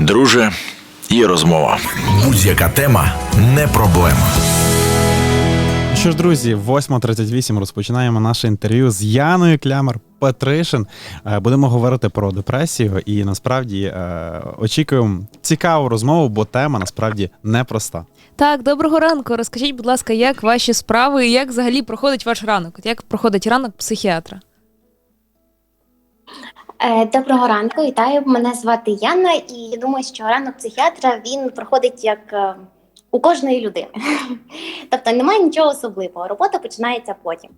Друже, є розмова. Будь-яка тема не проблема. Що ж, друзі, 8.38 розпочинаємо наше інтерв'ю з Яною Клямер Петришин. Е, Будемо говорити про депресію, і насправді е, очікуємо цікаву розмову, бо тема насправді непроста. Так, доброго ранку. Розкажіть, будь ласка, як ваші справи і як взагалі проходить ваш ранок? Як проходить ранок психіатра? Е, Доброго ранку, вітаю. Мене звати Яна, і я думаю, що ранок психіатра він проходить як е, у кожної людини. Тобто немає нічого особливого. Робота починається потім.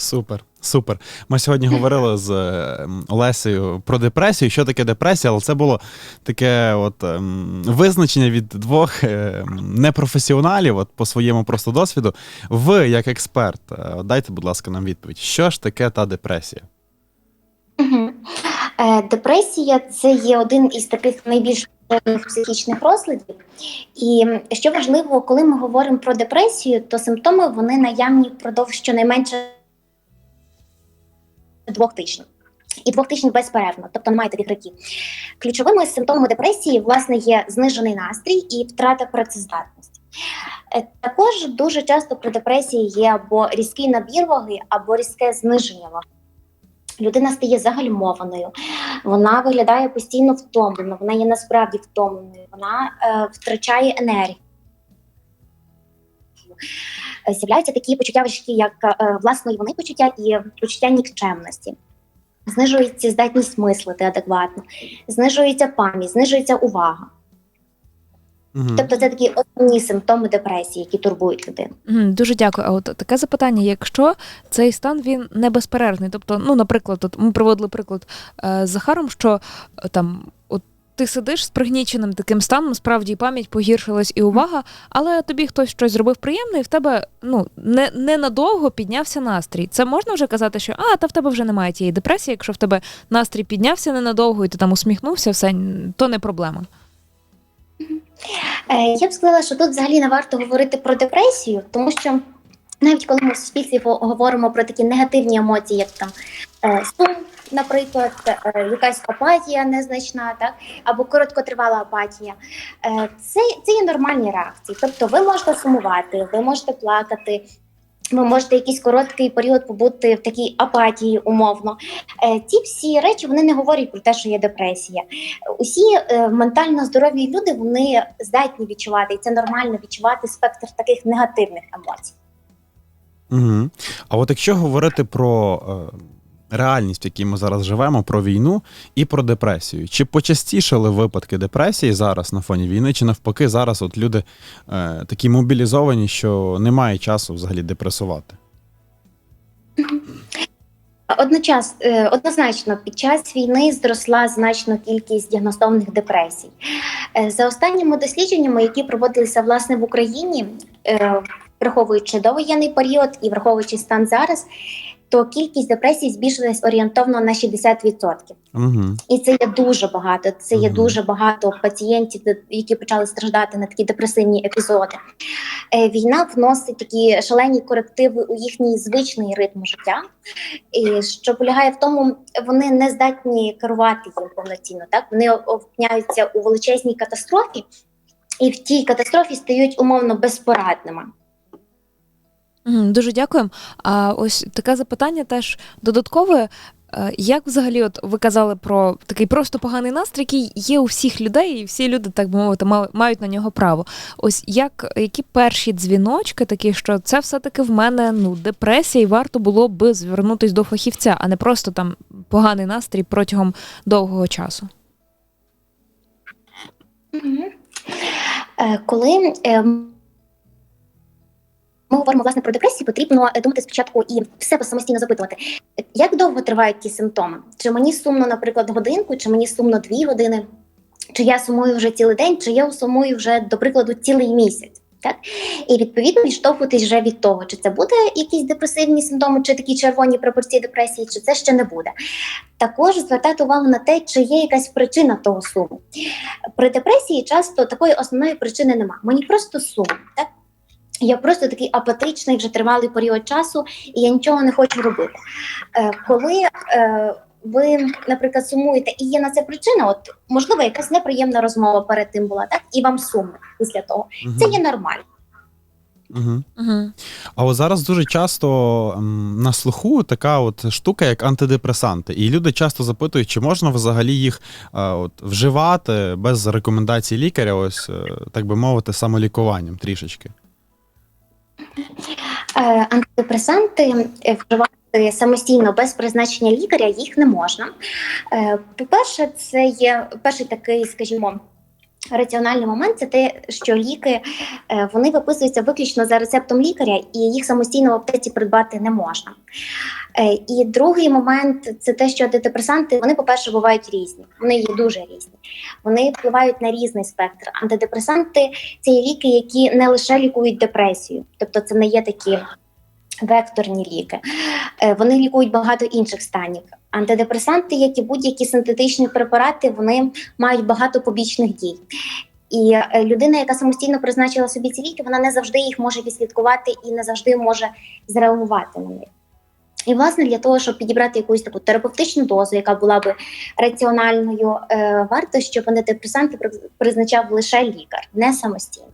Супер, супер. Ми сьогодні говорили з е, Олесею про депресію. Що таке депресія? Але це було таке от ем, визначення від двох е, непрофесіоналів, от по своєму просто досвіду. Ви, як експерт, е, дайте, будь ласка, нам відповідь. Що ж таке та депресія? Е, Депресія це є один із таких найбільш психічних розладів. І що важливо, коли ми говоримо про депресію, то симптоми вони наявні впродовж щонайменше двох тижнів. І двох тижнів безперервно, тобто немає таких років. Ключовими симптомами депресії, власне, є знижений настрій і втрата працездатності. Е, Також дуже часто при депресії є або різкий набір ваги, або різке зниження ваги. Людина стає загальмованою, вона виглядає постійно втомлено, вона є насправді втомленою, вона е, втрачає енергію. Е, З'являються такі почуття важкі, як е, власної вини почуття і почуття нікчемності. Знижується здатність мислити адекватно, знижується пам'ять, знижується увага. Мгм. Тобто це такі основні симптоми депресії, які турбують людину. Дуже дякую. А от таке запитання: якщо цей стан він не безперервний, тобто, ну, наприклад, от ми проводили приклад е, з Захаром, що е, там. Ти сидиш з пригніченим таким станом, справді пам'ять погіршилась і увага, але тобі хтось щось зробив приємне, і в тебе ну не, ненадовго піднявся настрій. Це можна вже казати, що а, та в тебе вже немає тієї депресії. Якщо в тебе настрій піднявся ненадовго, і ти там усміхнувся, все то не проблема. Е, Я б сказала, що тут взагалі не варто говорити про депресію, тому що навіть коли ми в суспільстві го- говоримо про такі негативні емоції, як там е, сум, наприклад, е, якась апатія незначна, так або короткотривала апатія, е, це, це є нормальні реакції. Тобто, ви можете сумувати, ви можете плакати. Ви можете якийсь короткий період побути в такій апатії умовно. Ці всі речі вони не говорять про те, що є депресія. Усі е, ментально здорові люди вони здатні відчувати, і це нормально відчувати спектр таких негативних емоцій. Угу. А от якщо говорити про е, реальність, в якій ми зараз живемо, про війну і про депресію, чи почастішали випадки депресії зараз на фоні війни, чи навпаки зараз от люди е, такі мобілізовані, що немає часу взагалі депресувати? Одночас, е, однозначно, під час війни зросла значно кількість діагностованих депресій. Е, За останніми дослідженнями, які проводилися власне в Україні, е, враховуючи довоєнний період і враховуючи стан зараз, то кількість депресій збільшилась орієнтовно на 60%. Угу. І це є дуже багато. Це є дуже багато пацієнтів, які почали страждати на такі депресивні епізоди. Е, Війна вносить такі шалені корективи у їхній звичний ритм життя, і що полягає в тому, вони не здатні керувати їм повноцінно. Так вони опиняються у величезній катастрофі, і в тій катастрофі стають умовно безпорадними. Дуже дякуємо. А ось таке запитання теж додаткове. Е, Як взагалі, от ви казали про такий просто поганий настрій, який є у всіх людей, і всі люди, так би мовити, мають на нього право. Ось як які перші дзвіночки, такі, що це все-таки в мене ну депресія, і варто було би звернутись до фахівця, а не просто там поганий настрій протягом довгого часу. Е, Коли е, ми говоримо власне про депресію, потрібно е, думати спочатку і в себе самостійно запитувати, як довго тривають ті симптоми? Чи мені сумно, наприклад, годинку, чи мені сумно дві години, чи я сумую вже цілий день, чи я сумую вже, до прикладу, цілий місяць. Так? І відповідно відштовхуватись вже від того, чи це буде якісь депресивні симптоми, чи такі червоні пропорції депресії, чи це ще не буде. Також звертати увагу на те, чи є якась причина того суму. При депресії часто такої основної причини немає. Мені просто сумно. Так? Я просто такий апатичний вже тривалий період часу, і я нічого не хочу робити. Е, коли е, ви, наприклад, сумуєте, і є на це причина, от можливо, якась неприємна розмова перед тим була, так і вам сумно після того. Це є нормально. Угу. Угу. А от зараз дуже часто м, на слуху така от штука, як антидепресанти. І люди часто запитують, чи можна взагалі їх е, от, вживати без рекомендацій лікаря, ось е, так би мовити, самолікуванням трішечки. Е, антидепресанти е, вживати самостійно без призначення лікаря їх не можна. Е, По-перше, це є перший такий, скажімо. Раціональний момент це те, що ліки е, вони виписуються виключно за рецептом лікаря, і їх самостійно в аптеці придбати не можна. Е, І другий момент це те, що антидепресанти вони, по-перше, бувають різні. Вони є дуже різні. Вони впливають на різний спектр. Антидепресанти це є ліки, які не лише лікують депресію, тобто це не є такі векторні ліки. Е, Вони лікують багато інших станів. Антидепресанти, як і будь-які синтетичні препарати, вони мають багато побічних дій. І е, людина, яка самостійно призначила собі ці ліки, вона не завжди їх може відслідкувати і не завжди може зреагувати на них. І, власне, для того, щоб підібрати якусь таку терапевтичну дозу, яка була би раціональною, е, варто, щоб антидепресанти приз- призначав лише лікар, не самостійно.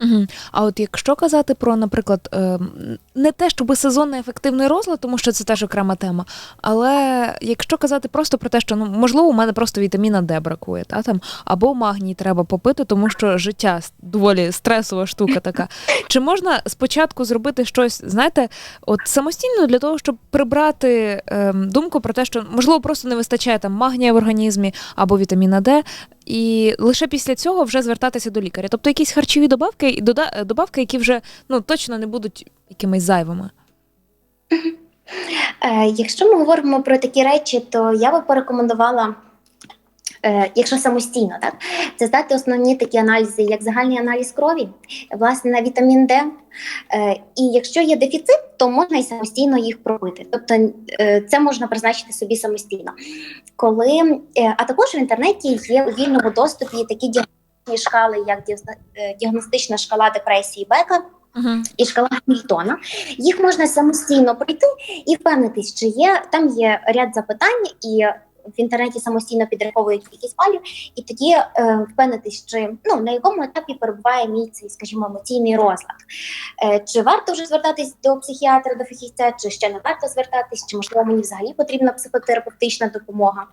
Угу. А от якщо казати про, наприклад, ем, не те, щоб сезонний ефективний розлад, тому що це теж окрема тема. Але якщо казати просто про те, що ну можливо, у мене просто вітаміна Д бракує, та там або магній треба попити, тому що життя доволі стресова штука така. Чи можна спочатку зробити щось, знаєте, от самостійно для того, щоб прибрати ем, думку про те, що можливо просто не вистачає там магнія в організмі або вітаміна Д, і лише після цього вже звертатися до лікаря. Тобто якісь харчові добавки і добавки, які вже ну точно не будуть якимись зайвими. Е, якщо ми говоримо про такі речі, то я би порекомендувала. Е, Якщо самостійно, так це здати основні такі аналізи, як загальний аналіз крові, власне на вітамін Д. Е, І якщо є дефіцит, то можна і самостійно їх пробити. Тобто е, це можна призначити собі самостійно. Коли а також в інтернеті є у вільному доступі такі діагностичні шкали, як діагно- діагностична шкала депресії Бека Угу. і шкала Гамільтона. Їх можна самостійно пройти і впевнитись, чи є там є ряд запитань, і в інтернеті самостійно підраховують кількість балів, і тоді е, впевнитись, чи ну на якому етапі перебуває мій цей, скажімо, емоційний розлад. Е, чи варто вже звертатись до психіатра, до фахівця, чи ще не варто звертатись, чи можливо мені взагалі потрібна психотерапевтична допомога.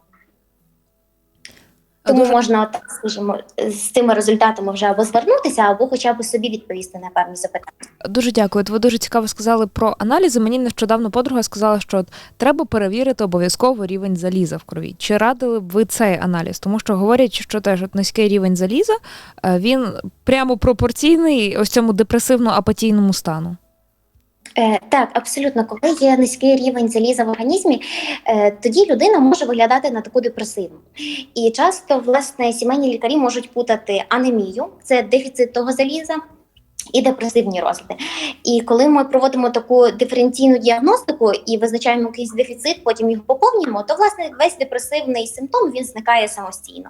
Тому Дуже- можна, так скажімо, з цими результатами вже або звернутися, або хоча б собі відповісти на певні запитання. Дуже дякую. От Ви дуже цікаво сказали про аналізи. Мені нещодавно подруга сказала, що от треба перевірити обов'язково рівень заліза в крові. Чи радили б ви цей аналіз? Тому що говорять, що теж от низький рівень заліза е, він прямо пропорційний ось цьому депресивно-апатійному стану. Е, так, абсолютно, коли є низький рівень заліза в організмі, е, тоді людина може виглядати на таку депресивну. І часто, власне, сімейні лікарі можуть путати анемію, це дефіцит того заліза. І депресивні розлади. І коли ми проводимо таку диференційну діагностику і визначаємо якийсь дефіцит, потім його поповнюємо, то власне весь депресивний симптом він зникає самостійно.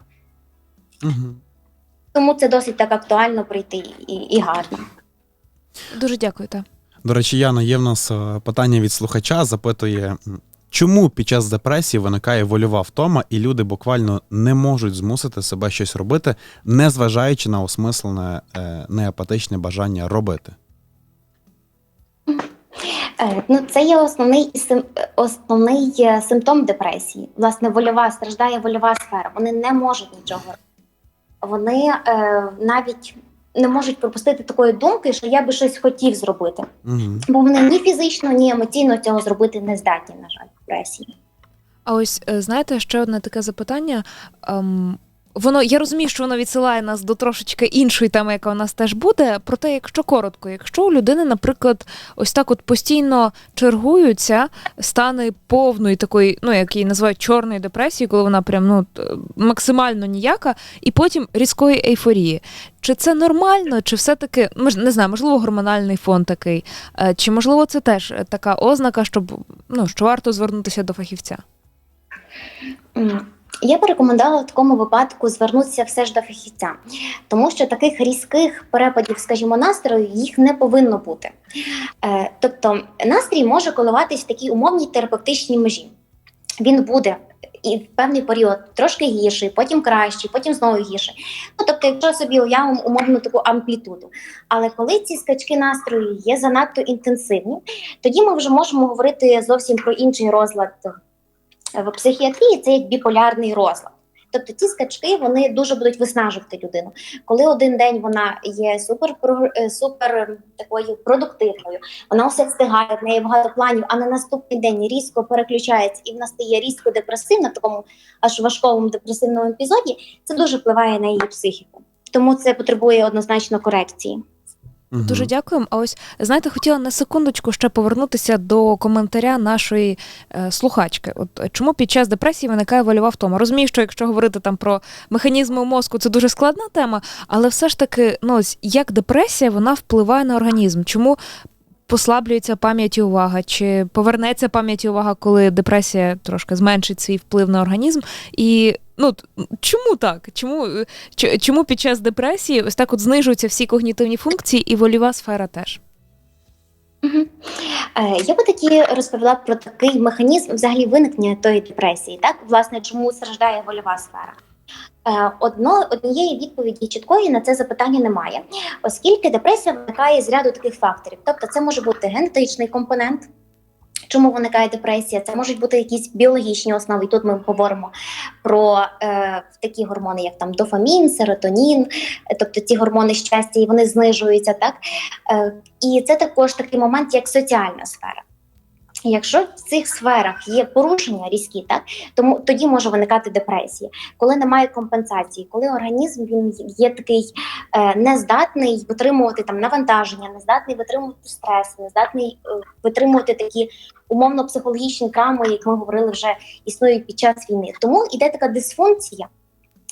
Угу. Тому це досить так актуально прийти і, і гарно. Дуже дякую. Та. До речі, Яна, є в нас е, питання від слухача, запитує, чому під час депресії виникає вольова втома, і люди буквально не можуть змусити себе щось робити, незважаючи на осмислене е, неапатичне бажання робити. Е, Ну, це є основний основний симптом депресії. Власне, вольова страждає вольова сфера. Вони не можуть нічого робити. Вони навіть не можуть пропустити такої думки, що я би щось хотів зробити, Угу. бо вони ні фізично, ні емоційно цього зробити не здатні, на жаль, депресії. А ось е, знаєте, ще одне таке запитання. Воно я розумію, що воно відсилає нас до трошечки іншої теми, яка у нас теж буде. Проте, якщо коротко, якщо у людини, наприклад, ось так от постійно чергуються стани повної такої, ну як її називають чорної депресії, коли вона прям ну максимально ніяка, і потім різкої ейфорії. Чи це нормально, чи все-таки не знаю, можливо, гормональний фон такий, Е, чи можливо це теж така ознака, щоб ну що варто звернутися до фахівця? Я би рекомендувала в такому випадку звернутися все ж до фахівця, тому що таких різких перепадів, скажімо, настрою їх не повинно бути. Е, тобто настрій може коливатись в такій умовній терапевтичній межі. він буде і в певний період трошки гірший, потім кращий, потім знову гірший. Ну тобто, якщо собі уявимо умовну таку амплітуду. Але коли ці скачки настрою є занадто інтенсивні, тоді ми вже можемо говорити зовсім про інший розлад в психіатрії. Це як біполярний розлад. Тобто ці скачки вони дуже будуть виснажувати людину. Коли один день вона є супер е, супер ем, такою продуктивною, вона все встигає, в неї багато планів, а на наступний день різко переключається і вона стає різко депресивна, такому аж важкому депресивному епізоді, це дуже впливає на її психіку. Тому це потребує однозначно корекції. Мгм. Дуже дякуємо. А ось знаєте, хотіла на секундочку ще повернутися до коментаря нашої е, слухачки. От е, чому під час депресії виникає вольова втома? Розумію, що якщо говорити там про механізми мозку, це дуже складна тема, але все ж таки, ну ось як депресія вона впливає на організм? Чому послаблюється пам'ять і увага? Чи повернеться пам'ять і увага, коли депресія трошки зменшить свій вплив на організм? І ну чому так? Чому, чому під час депресії ось так от знижуються всі когнітивні функції і вольова сфера теж? Е, Я би тоді розповіла про такий механізм взагалі виникнення тої депресії, так власне, чому страждає вольова сфера. Е, Одно однієї відповіді чіткої на це запитання немає, оскільки депресія виникає з ряду таких факторів. Тобто, це може бути генетичний компонент. Чому виникає депресія? Це можуть бути якісь біологічні основи. І тут ми говоримо про е, такі гормони, як там дофамін, серотонін, тобто ці гормони щастя, і вони знижуються, так Е, і це також такий момент, як соціальна сфера. Якщо в цих сферах є порушення різкі, так тому тоді може виникати депресія, коли немає компенсації, коли організм він є такий е, нездатний витримувати там навантаження, нездатний витримувати стрес, нездатний е, витримувати такі умовно психологічні травми, як ми говорили, вже існують під час війни. Тому йде така дисфункція.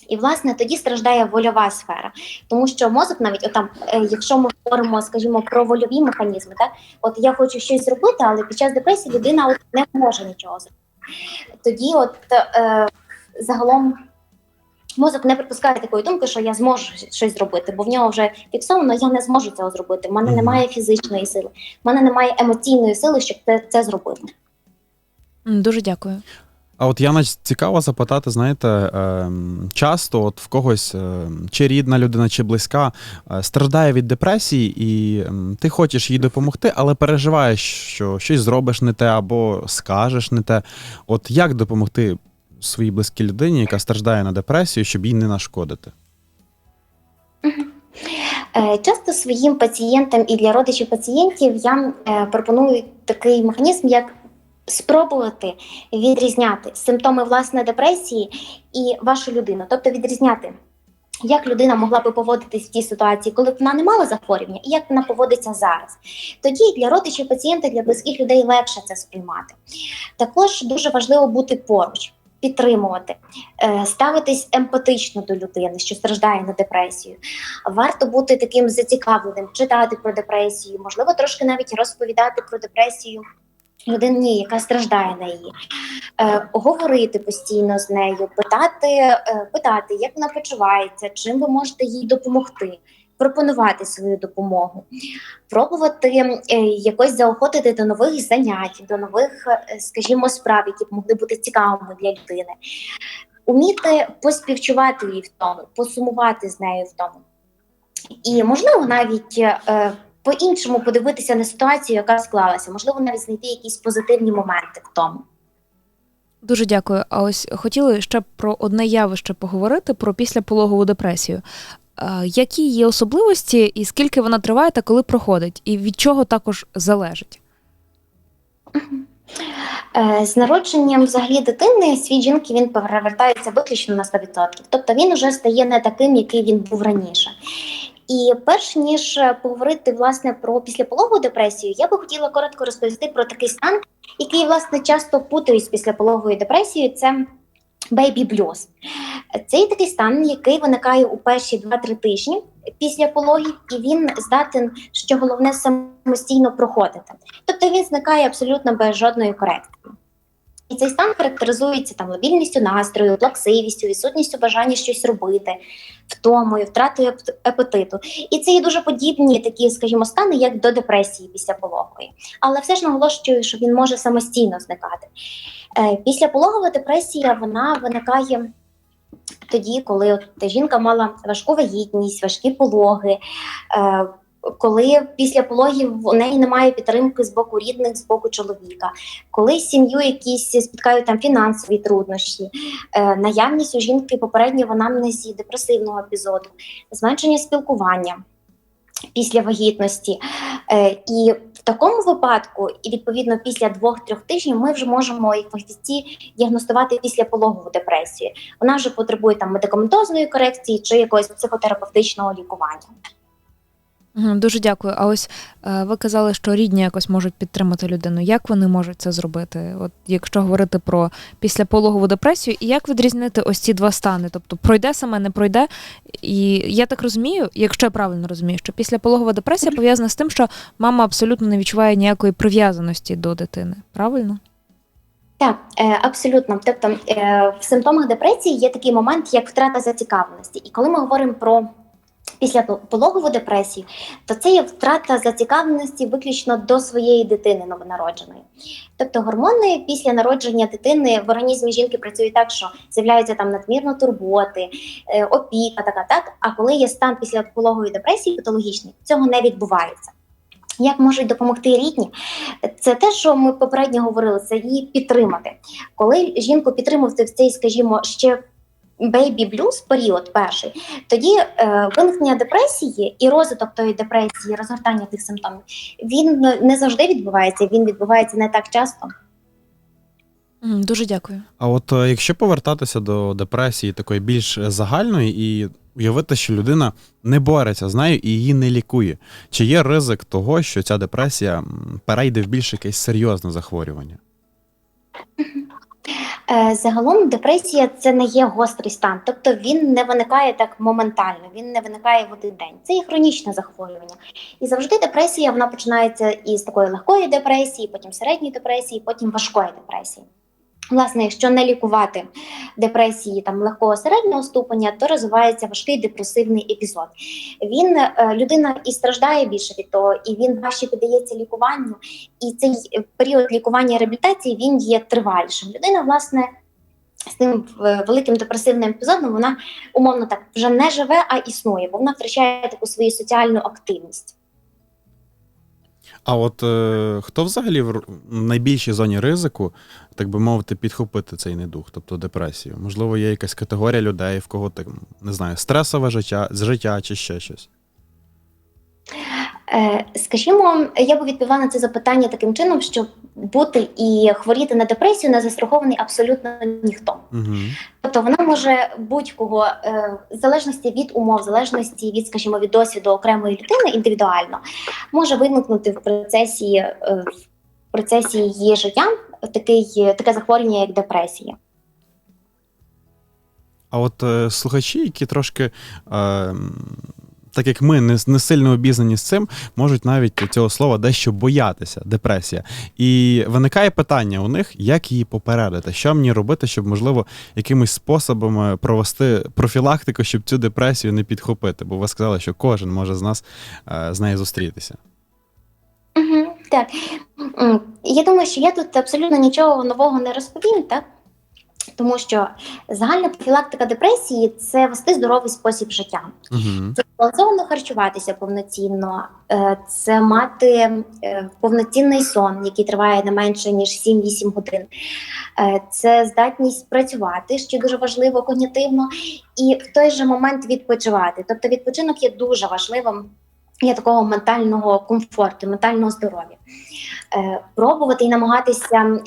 І власне тоді страждає вольова сфера, тому що мозок, навіть отам, е, якщо ми говоримо, скажімо, про вольові механізми, так от я хочу щось зробити, але під час депресії людина от не може нічого зробити. Тоді, от е, загалом, мозок не припускає такої думки, що я зможу щось зробити, бо в нього вже фіксовано, я не зможу цього зробити. В мене немає фізичної сили, в мене немає емоційної сили, щоб це, це зробити. Дуже дякую. А от Яна цікаво запитати, знаєте, ем, часто от в когось ем, чи рідна людина, чи близька е, страждає від депресії, і ем, ти хочеш їй допомогти, але переживаєш, що щось зробиш не те або скажеш не те. От як допомогти своїй близькій людині, яка страждає на депресію, щоб їй не нашкодити? Е, Часто своїм пацієнтам і для родичів пацієнтів я е, пропоную такий механізм, як спробувати відрізняти симптоми власне депресії і вашу людину, тобто відрізняти. Як людина могла би поводитись в тій ситуації, коли б вона не мала захворювання, і як вона поводиться зараз? Тоді для родичів пацієнта, для близьких людей легше це сприймати. Також дуже важливо бути поруч, підтримувати, е, ставитись емпатично до людини, що страждає на депресію. Варто бути таким зацікавленим, читати про депресію, можливо, трошки навіть розповідати про депресію людині, яка страждає на її, е, говорити постійно з нею, питати, е, питати, як вона почувається, чим ви можете їй допомогти. Пропонувати свою допомогу, пробувати е, якось заохотити до нових занять, до нових, е, скажімо, справ, які б могли бути цікавими для людини, уміти поспівчувати їй в тому, посумувати з нею в тому. І можливо навіть е, по-іншому подивитися на ситуацію, яка склалася, можливо, навіть знайти якісь позитивні моменти в тому. Дуже дякую. А ось хотіли ще про одне явище поговорити про післяпологову депресію. Е, Які є особливості, і скільки вона триває, та коли проходить, і від чого також залежить? Е, З народженням взагалі дитини світ жінки він перевертається виключно на 100%. Тобто він вже стає не таким, який він був раніше. І перш ніж е, поговорити власне про післяпологову депресію, я би хотіла коротко розповісти про такий стан, який власне часто путають з післяпологовою депресією. Це бейбі блюз. Це є такий стан, який виникає у перші 2-3 тижні після пологів, і він здатен, що головне самостійно проходити. Тобто він зникає абсолютно без жодної корекції. І цей стан характеризується там лобільністю настрою, плаксивістю, відсутністю бажання щось робити, втомою, втратою ап- апетиту. І це є дуже подібні такі, скажімо, стани, як до депресії після пологової. Але все ж наголошую, що він може самостійно зникати. Е, Післяпологова депресія вона виникає тоді, коли от жінка мала важку вагітність, важкі пологи. Коли після пологів у неї немає підтримки з боку рідних, з боку чоловіка, коли сім'ю якісь спіткають там фінансові труднощі, е, наявність у жінки попередньо в анамнезі депресивного епізоду, зменшення спілкування після вагітності. Е, і в такому випадку, і відповідно після двох-трьох тижнів, ми вже можемо як фахівці діагностувати післяпологову депресію. Вона вже потребує там медикаментозної корекції чи якогось психотерапевтичного лікування. Дуже дякую. А ось е, ви казали, що рідні якось можуть підтримати людину. Як вони можуть це зробити? От якщо говорити про післяпологову депресію, і як відрізнити ось ці два стани? Тобто пройде саме, не пройде. І я так розумію, якщо я правильно розумію, що післяпологова депресія пов'язана з тим, що мама абсолютно не відчуває ніякої прив'язаності до дитини. Правильно? Так, е, абсолютно. Тобто е, в симптомах депресії є такий момент, як втрата зацікавленості. І коли ми говоримо про післяпологову депресію, то це є втрата зацікавленості виключно до своєї дитини новонародженої. Тобто гормони після народження дитини в організмі жінки працюють так, що з'являються там надмірно турботи, е, опіка, така так. А коли є стан післяпологової депресії патологічний, цього не відбувається. Як можуть допомогти рідні? Це те, що ми попередньо говорили, це її підтримати. Коли жінку підтримувати в цей, скажімо, ще бейбі блюз період перший, тоді е, виникнення депресії і розвиток тої депресії, розгортання тих симптомів, він не завжди відбувається. Він відбувається не так часто. Дуже дякую. А от е, якщо повертатися до депресії такої більш загальної і уявити, що людина не бореться з нею і її не лікує, чи є ризик того, що ця депресія м, перейде в більш якесь серйозне захворювання? Е, Загалом депресія це не є гострий стан, тобто він не виникає так моментально, він не виникає в один день. Це є хронічне захворювання. І завжди депресія вона починається із такої легкої депресії, потім середньої депресії, потім важкої депресії. Власне, якщо не лікувати депресії там легкого середнього ступеня, то розвивається важкий депресивний епізод. Він е, людина і страждає більше від того, і він важче піддається лікуванню. І цей період лікування і реабілітації він є тривалішим. Людина, власне, з тим е, великим депресивним епізодом вона умовно так вже не живе, а існує, бо вона втрачає таку свою соціальну активність. А от е, хто взагалі в найбільшій зоні ризику, так би мовити, підхопити цей недух, тобто депресію? Можливо, є якась категорія людей, в кого так не знаю, стресове життя, життя чи ще щось. Е, Скажімо, я би відповіла на це запитання таким чином, що бути і хворіти на депресію не застрахований абсолютно ніхто. Угу. Тобто вона може будь-кого, е, в залежності від умов, в залежності від, скажімо, від досвіду окремої людини індивідуально, може виникнути в процесі, е, в процесі її життя такий, таке захворювання, як депресія. А от е, слухачі, які трошки, е, так як ми не, не сильно обізнані з цим, можуть навіть цього слова дещо боятися, депресія. І виникає питання у них, як її попередити, що мені робити, щоб, можливо, якимось способом провести профілактику, щоб цю депресію не підхопити. Бо ви сказали, що кожен може з нас е, з нею зустрітися. Так. Я думаю, що я тут абсолютно нічого нового не розповім, так? Тому що загальна профілактика депресії це вести здоровий спосіб життя. Угу. Це збалансовано харчуватися повноцінно, е, це мати е, повноцінний сон, який триває не менше ніж 7-8 годин. Е, Це здатність працювати, що дуже важливо когнітивно, і в той же момент відпочивати. Тобто відпочинок є дуже важливим для такого ментального комфорту, ментального здоров'я. Пробувати і намагатися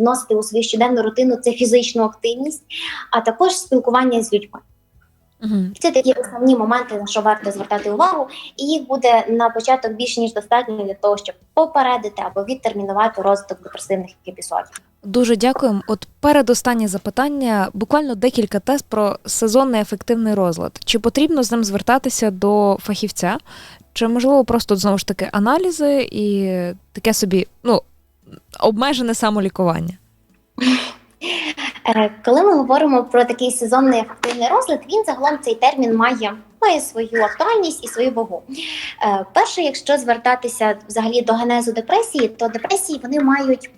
вносити у свою щоденну рутину це фізичну активність, а також спілкування з людьми. Угу. Це такі основні моменти, на що варто звертати увагу, і їх буде на початок більш ніж достатньо для того, щоб попередити або відтермінувати розвиток депресивних епізодів. Дуже дякуємо. От передостаннє запитання, буквально декілька тез про сезонний ефективний розлад. Чи потрібно з ним звертатися до фахівця, чи можливо просто знову ж таки аналізи і таке собі ну, обмежене самолікування? Е, Коли ми говоримо про такий сезонний ефективний розлад, він загалом цей термін має, має свою актуальність і свою вагу. Е, Перше, якщо звертатися взагалі до генезу депресії, то депресії вони мають.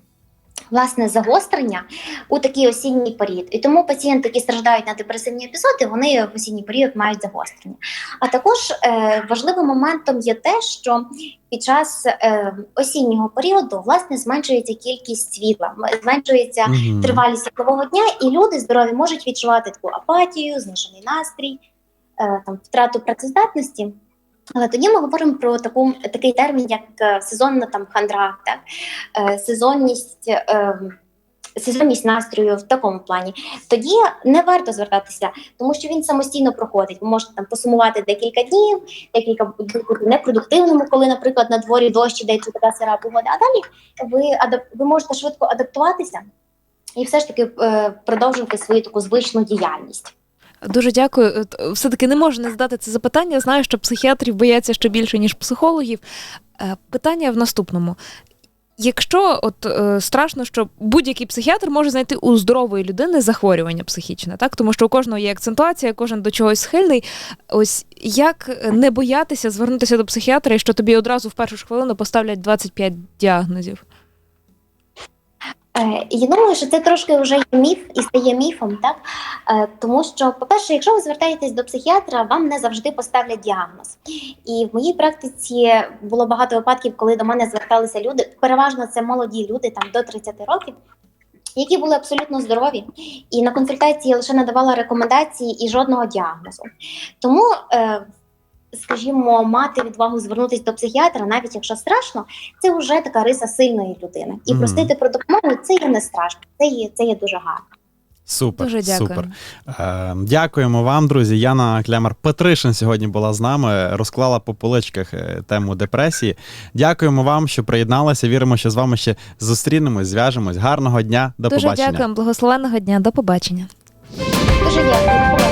Власне, загострення у такий осінній період. І тому пацієнти, які страждають на депресивні епізоди, вони в осінній період мають загострення. А також е, важливим моментом є те, що під час е, осіннього періоду власне зменшується кількість світла, зменшується Мгм. тривалість світлового дня, і люди здорові можуть відчувати таку апатію, знижений настрій, е, там втрату працездатності. Але тоді ми говоримо про таку такий термін, як е, сезонна там хандра, так е, сезонність. Е, Сезонність настрою в такому плані, тоді не варто звертатися, тому що він самостійно проходить. Ви можете там посумувати декілька днів, декілька непродуктивними, коли, наприклад, на дворі дощ іде чи така сира погода. А далі ви адап- ви можете швидко адаптуватися і все ж таки продовжувати свою таку звичну діяльність. Дуже дякую. Е, Все-таки не можу не задати це запитання. Знаю, що психіатрів бояться ще більше, ніж психологів. Е, Питання в наступному. Якщо от е, страшно, що будь-який психіатр може знайти у здорової людини захворювання психічне, так тому що у кожного є акцентуація, кожен до чогось схильний. Ось як не боятися звернутися до психіатра, і що тобі одразу в першу ж хвилину поставлять 25 діагнозів? Е, Я думаю, що це трошки вже є міф і стає міфом, так Е, тому що, по-перше, якщо ви звертаєтесь до психіатра, вам не завжди поставлять діагноз. І в моїй практиці було багато випадків, коли до мене зверталися люди. Переважно це молоді люди, там до 30 років. Які були абсолютно здорові, і на консультації я лише надавала рекомендації і жодного діагнозу. Тому, е, скажімо, мати відвагу звернутися до психіатра, навіть якщо страшно, це вже така риса сильної людини. І Мгм. просити про допомогу це є не страшно, це є, це є дуже гарно. Супер, Дуже дякую. супер. Е, дякуємо вам, друзі. Яна Клямар Петришин сьогодні була з нами, розклала по поличках е, тему депресії. Дякуємо вам, що приєдналися. Віримо, що з вами ще зустрінемось, зв'яжемось. Гарного дня, до Дуже побачення. дякуємо, благословенного дня, до побачення. Дуже дякую.